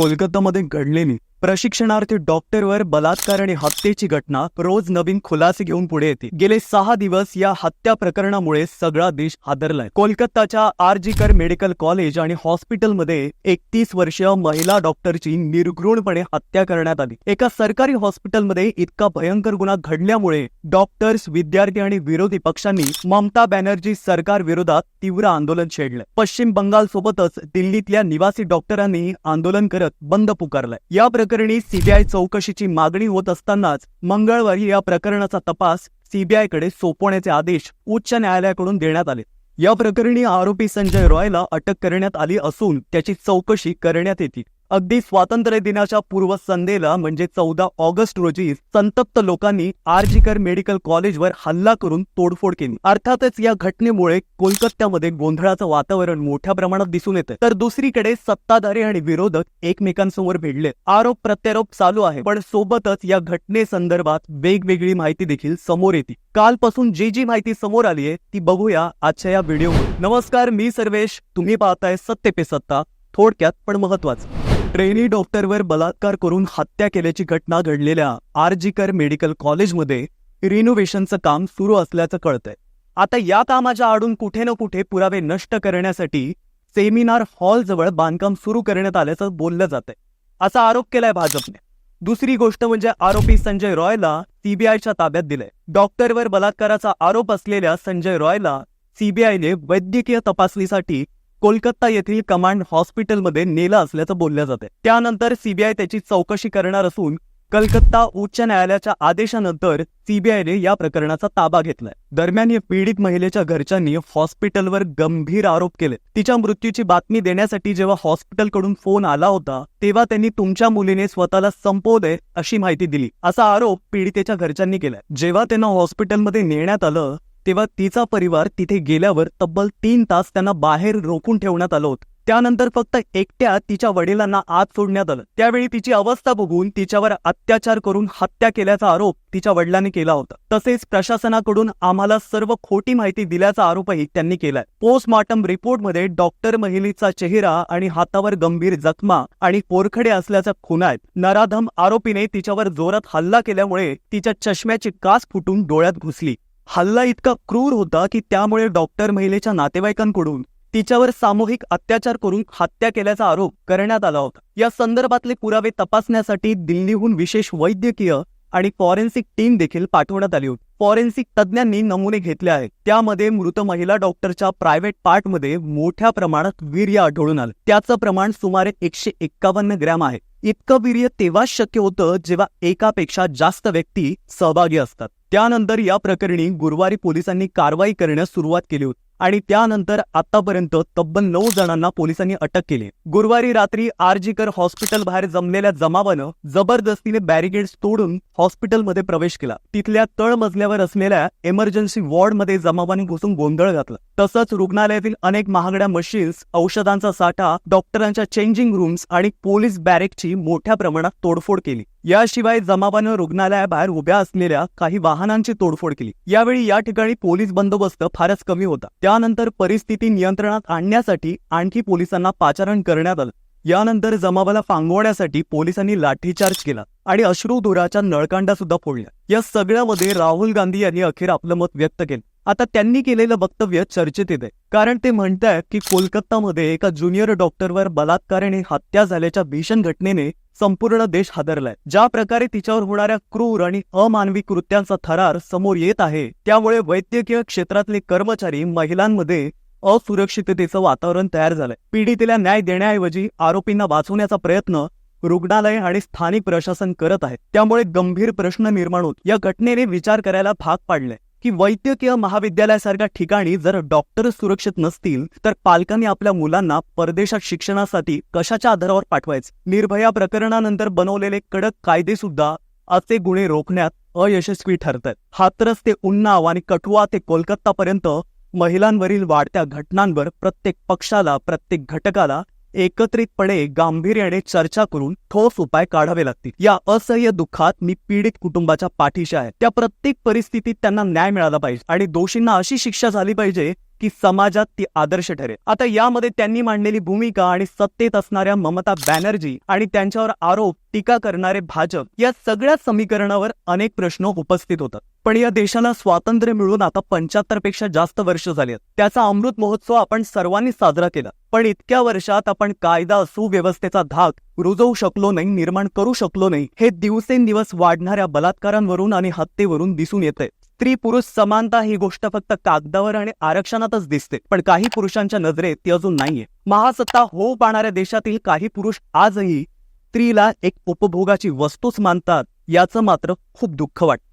कोलकातामध्ये घडलेली. प्रशिक्षणार्थी डॉक्टरवर बलात्कार आणि हत्येची घटना रोज नवीन खुलासे घेऊन पुढे येते. गेले सहा दिवस या हत्या प्रकरणामुळे सगळा देश हादरलाय. कोलकाताच्या आरजीकर मेडिकल कॉलेज आणि हॉस्पिटलमध्ये एकतीस वर्षीय महिला डॉक्टरची निर्घृणपणे हत्या करण्यात आली. एका सरकारी हॉस्पिटलमध्ये इतका भयंकर गुन्हा घडल्यामुळे डॉक्टर्स विद्यार्थी आणि विरोधी पक्षांनी ममता बॅनर्जी सरकार विरोधात तीव्र आंदोलन छेडलं. पश्चिम बंगाल सोबतच दिल्लीतल्या निवासी डॉक्टरांनी आंदोलन करत बंद पुकारलाय. या प्रकरणी सीबीआय चौकशीची मागणी होत असतानाच मंगळवारी या प्रकरणाचा तपास सीबीआयकडे सोपवण्याचे आदेश उच्च न्यायालयाकडून देण्यात आले. या प्रकरणी आरोपी संजय रॉयला अटक करण्यात आली असून त्याची चौकशी करण्यात येते. अगदी स्वातंत्र्य दिनाच्या पूर्वसंध्येला म्हणजे चौदा ऑगस्ट रोजी संतप्त लोकांनी आरजीकर मेडिकल कॉलेजवर हल्ला करून तोडफोड केली. अर्थातच या घटनेमुळे कोलकात्यामध्ये गोंधळाचं वातावरण मोठ्या प्रमाणात दिसून येतं. तर दुसरीकडे सत्ताधारी आणि विरोधक एकमेकांसमोर भिडले आरोप प्रत्यारोप चालू आहे पण सोबतच या घटनेसंदर्भात वेगवेगळी माहिती देखील समोर येते. कालपासून जी जी माहिती समोर आली आहे ती बघूया आजच्या या व्हिडिओ नमस्कार मी सर्वेश. तुम्ही पाहताय सत्य पे सत्ता. थोडक्यात पण महत्वाचं ट्रेनी डॉक्टरवर बलात्कार करून हत्या केल्याची घटना घडलेल्या आरजीकर मेडिकल कॉलेजमध्ये रिनोव्हेशनचं काम सुरू असल्याचं कळतंय. आता या कामाच्या आडून कुठे ना कुठे पुरावे नष्ट करण्यासाठी सेमिनार हॉलजवळ बांधकाम सुरू करण्यात आल्याचं बोललं जातंय. असा आरोप केलाय भाजपने. दुसरी गोष्ट म्हणजे आरोपी संजय रॉयला सीबीआयच्या ताब्यात दिलंय. डॉक्टरवर बलात्काराचा आरोप असलेल्या संजय रॉयला सीबीआयने वैद्यकीय तपासणीसाठी कोलकाता येथील कमांड हॉस्पिटलमध्ये नेलं असल्याचं बोललं जाते. त्यानंतर सीबीआय त्याची चौकशी करणार असून कलकत्ता उच्च न्यायालयाच्या आदेशानंतर सीबीआयने या प्रकरणाचा ताबा घेतलाय. दरम्यान या पीडित महिलेच्या घरच्यांनी हॉस्पिटलवर गंभीर आरोप केले. तिच्या मृत्यूची बातमी देण्यासाठी जेव्हा हॉस्पिटलकडून फोन आला होता तेव्हा त्यांनी तुमच्या मुलीने स्वतःला संपवलंय अशी माहिती दिली. असा आरोप पीडितेच्या घरच्यांनी केलाय. जेव्हा त्यांना हॉस्पिटलमध्ये नेण्यात आलं तेव्हा तिचा परिवार तिथे गेल्यावर तब्बल तीन तास त्यांना बाहेर रोखून ठेवण्यात आलं होतं. त्यानंतर फक्त एकट्या तिच्या वडिलांना आत सोडण्यात आलं. त्यावेळी तिची अवस्था बघून तिच्यावर अत्याचार करून हत्या केल्याचा आरोप तिच्या वडिलांनी केला होता. तसेच प्रशासनाकडून आम्हाला सर्व खोटी माहिती दिल्याचा आरोपही त्यांनी केलाय. पोस्टमॉर्टम रिपोर्टमध्ये डॉक्टर महिलेचा चेहरा आणि हातावर गंभीर जखमा आणि पोरखडे असल्याचा खुना आहेत. नराधम आरोपीने तिच्यावर जोरात हल्ला केल्यामुळे तिच्या चष्म्याची कास फुटून डोळ्यात घुसली. हल्ला इतका क्रूर होता की त्यामुळे डॉक्टर महिलेच्या नातेवाईकांकडून तिच्यावर सामूहिक अत्याचार करून हत्या केल्याचा आरोप करण्यात आला होता. या संदर्भातले पुरावे तपासण्यासाठी दिल्लीहून विशेष वैद्यकीय आणि फॉरेन्सिक टीम देखील पाठवण्यात आली होती. फॉरेन्सिक तज्ज्ञांनी नमुने घेतले आहेत. त्यामध्ये मृत महिला डॉक्टरच्या प्रायव्हेट पार्टमध्ये मोठ्या प्रमाणात वीर्य आढळून आलं. त्याचं प्रमाण सुमारे एकशे एक्कावन्न ग्रॅम आहे. इतकं वीर्य तेव्हाच शक्य होतं जेव्हा एकापेक्षा जास्त व्यक्ती सहभागी असतात. त्यानंतर या प्रकरणी गुरुवारी पोलिसांनी कारवाई करण्यास सुरुवात केली होती आणि त्यानंतर आतापर्यंत तब्बल नऊ जणांना पोलिसांनी अटक केली. गुरुवारी रात्री आरजीकर हॉस्पिटल बाहेर जमलेल्या जमावानं जबरदस्तीने बॅरिकेड्स तोडून हॉस्पिटलमध्ये प्रवेश केला. तिथल्या तळमजल्यावर असलेल्या इमर्जन्सी वॉर्डमध्ये जमावाने घुसून गोंधळ घातला. तसंच रुग्णालयातील अनेक महागड्या मशीन्स औषधांचा साठा डॉक्टरांच्या चेंजिंग रूम्स आणि पोलीस बॅरेकची मोठ्या प्रमाणात तोडफोड केली. याशिवाय जमावानं रुग्णालयाबाहेर उभ्या असलेल्या काही वाहनांची तोडफोड केली. यावेळी या ठिकाणी पोलीस बंदोबस्त फारच कमी होता. त्यानंतर परिस्थिती नियंत्रणात आणण्यासाठी आणखी पोलिसांना पाचारण करण्यात आलं. यानंतर जमावाला पांगवण्यासाठी पोलिसांनी लाठीचार्ज केला आणि अश्रूधुराच्या नळकांडा सुद्धा फोडल्या. या सगळ्यामध्ये राहुल गांधी यांनी अखेर आपलं मत व्यक्त केलं. आता त्यांनी केलेलं वक्तव्य चर्चेत येते कारण ते म्हणतायत की कोलकातामध्ये एका ज्युनियर डॉक्टरवर बलात्कार आणि हत्या झाल्याच्या भीषण घटनेने संपूर्ण देश हादरलाय. ज्या प्रकारे तिच्यावर होणाऱ्या क्रूर आणि अमानवी कृत्यांचा थरार समोर येत आहे त्यामुळे वैद्यकीय क्षेत्रातले कर्मचारी महिलांमध्ये असुरक्षिततेचं वातावरण तयार झालंय. पीडितेला न्याय देण्याऐवजी आरोपींना वाचवण्याचा प्रयत्न रुग्णालय आणि स्थानिक प्रशासन करत आहे. त्यामुळे गंभीर प्रश्न निर्माण होत. या घटनेने विचार करायला भाग पाडलाय. की वैद्यकीय महाविद्यालयासारख्या ठिकाणी जर डॉक्टर सुरक्षित नसतील तर पालकांनी आपल्या मुलांना परदेशात शिक्षणासाठी कशाच्या आधारावर पाठवायचं? निर्भया प्रकरणानंतर बनवलेले कडक कायदे सुद्धा असे गुन्हे रोखण्यात अयशस्वी ठरतात हातरस ते उन्नाव आणि कठुआ ते कोलकातापर्यंत महिलांवरील वाढत्या घटनांवर प्रत्येक पक्षाला प्रत्येक घटकाला एकत्रितपणे गांभीर्याने चर्चा करून ठोस उपाय काढावे लागतील. या असह्य दुःखात मी पीडित कुटुंबाच्या पाठीशी आहे. त्या प्रत्येक परिस्थितीत त्यांना न्याय मिळाला पाहिजे आणि दोषींना अशी शिक्षा झाली पाहिजे की समाजात ती आदर्श ठरेल. आता यामध्ये त्यांनी मांडलेली भूमिका आणि सत्तेत असणाऱ्या ममता बॅनर्जी आणि त्यांच्यावर आरोप टीका करणारे भाजप या सगळ्या समीकरणावर अनेक प्रश्न उपस्थित होतात. पण या देशाला स्वातंत्र्य मिळून आता पंच्याहत्तरपेक्षा जास्त वर्ष झाली आहेत. त्याचा अमृत महोत्सव आपण सर्वांनी साजरा केला. पण इतक्या वर्षात आपण कायदा सुव्यवस्थेचा धाक रुजवू शकलो नाही निर्माण करू शकलो नाही. हे दिवसेंदिवस वाढणाऱ्या बलात्कारांवरून आणि हत्येवरून दिसून येते स्त्री पुरुष समानता ही गोष्ट फक्त कागदावर आणि आरक्षणातच दिसते. पण काही पुरुषांच्या नजरेत ती अजून नाहीये. महासत्ता हो पाहणाऱ्या देशातील काही पुरुष आजही स्त्रीला एक उपभोगाची वस्तूच मानतात याचं मात्र खूप दुःख वाटतं.